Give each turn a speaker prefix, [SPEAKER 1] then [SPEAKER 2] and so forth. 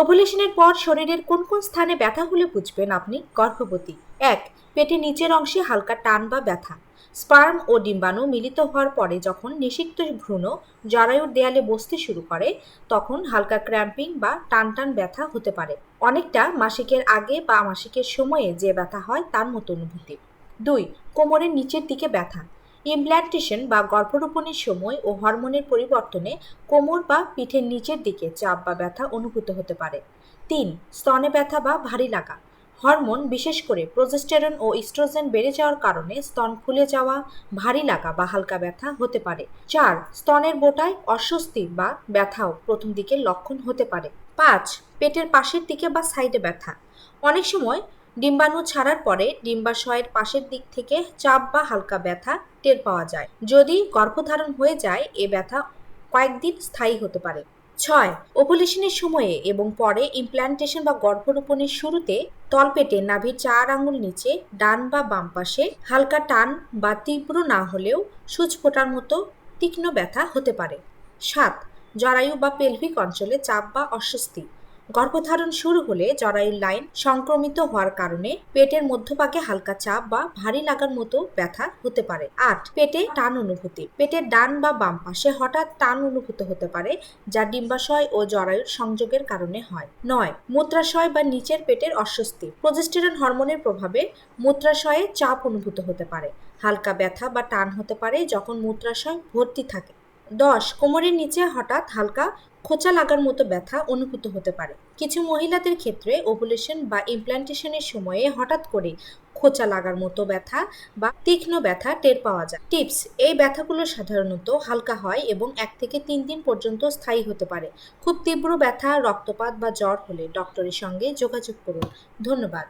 [SPEAKER 1] ওভুলেশনের পর শরীরের কোন কোন স্থানে ব্যথা হলে বুঝবেন আপনি? গর্ভবতী। এক পেটের নিচের অংশে হালকা টান বা ব্যথা। স্পার্ম ও ডিম্বাণু মিলিত হওয়ার পরে যখন নিষিক্ত ভ্রূণ জরায়ুর দেয়ালে বসতে শুরু করে, তখন হালকা ক্র্যাম্পিং বা টান টান ব্যথা হতে পারে। অনেকটা মাসিকের আগে বা মাসিকের সময়ে যে ব্যথা হয় তার মতো অনুভূতি। দুই, কোমরের নিচের দিকে ব্যথা। ইমপ্ল্যান্টেশন বা গর্ভরোপণের সময় ও হরমোনের পরিবর্তনে কোমর বা পিঠের নিচের দিকে চাপ বা ব্যথা অনুভূত হতে পারে। তিন, স্তনে ব্যথা বা ভারী লাগা। হরমোন, বিশেষ করে প্রজেস্টেরন ও ইস্ট্রোজেন বেড়ে যাওয়ার কারণে স্তন ফুলে যাওয়া, ভারী লাগা বা হালকা ব্যথা হতে পারে। চার, স্তনের বোটায় অস্বস্তি বা ব্যথাও প্রথম দিকের লক্ষণ হতে পারে। পাঁচ, পেটের পাশের দিকে বা সাইডে ব্যথা। অনেক সময় ডিম্বাণু ছাড়ার পরে ডিম্বাশয়ের পাশের দিক থেকে চাপ বা হালকা ব্যথা টের পাওয়া যায়। যদি গর্ভধারণ হয়ে যায়, এ ব্যথা কয়েকদিন স্থায়ী হতে পারে। ছয়, ওভুলেশনের সময়ে এবং পরে ইমপ্ল্যান্টেশন বা গর্ভরোপণের শুরুতে তলপেটে নাভির চার আঙুল নিচে, ডান বা বাম পাশে হালকা টান বা তীব্র না হলেও সূচ ফোটার মতো তীক্ষ্ণ ব্যথা হতে পারে। সাত, জরায়ু বা পেলভিক অঞ্চলে চাপ বা অস্বস্তি। গর্ভধারণ শুরু হলে জরায়ুর লাইন সংক্রমিত হওয়ার কারণে পেটের মধ্যভাগে হালকা চাপ বা ভারী লাগার মতো ব্যথা হতে পারে। আট, পেটে টান অনুভূতি। পেটের ডান বা বাম পাশে হঠাৎ টান অনুভূত হতে পারে, যা ডিম্বাশয় ও জরায়ুর সংযোগের কারণে হয়। নয়, মূত্রাশয় বা নিচের পেটের অস্বস্তি। প্রজেস্টেরন হরমোনের প্রভাবে মূত্রাশয়ে চাপ অনুভূত হতে পারে। হালকা ব্যথা বা টান হতে পারে যখন মূত্রাশয় ভর্তি থাকে। দশ, কোমরের নিচে হঠাৎ হালকা খোঁচা লাগার মতো ব্যথা অনুভূত হতে পারে। কিছু মহিলাদের ক্ষেত্রে ওভুলেশন বা ইমপ্ল্যান্টেশনের সময়ে হঠাৎ করে খোঁচা লাগার মতো ব্যথা বা তীক্ষ্ণ ব্যথা টের পাওয়া যায়। টিপস, এই ব্যথাগুলো সাধারণত হালকা হয় এবং এক থেকে তিন দিন পর্যন্ত স্থায়ী হতে পারে। খুব তীব্র ব্যথা, রক্তপাত বা জ্বর হলে ডক্টরের সঙ্গে যোগাযোগ করুন। ধন্যবাদ।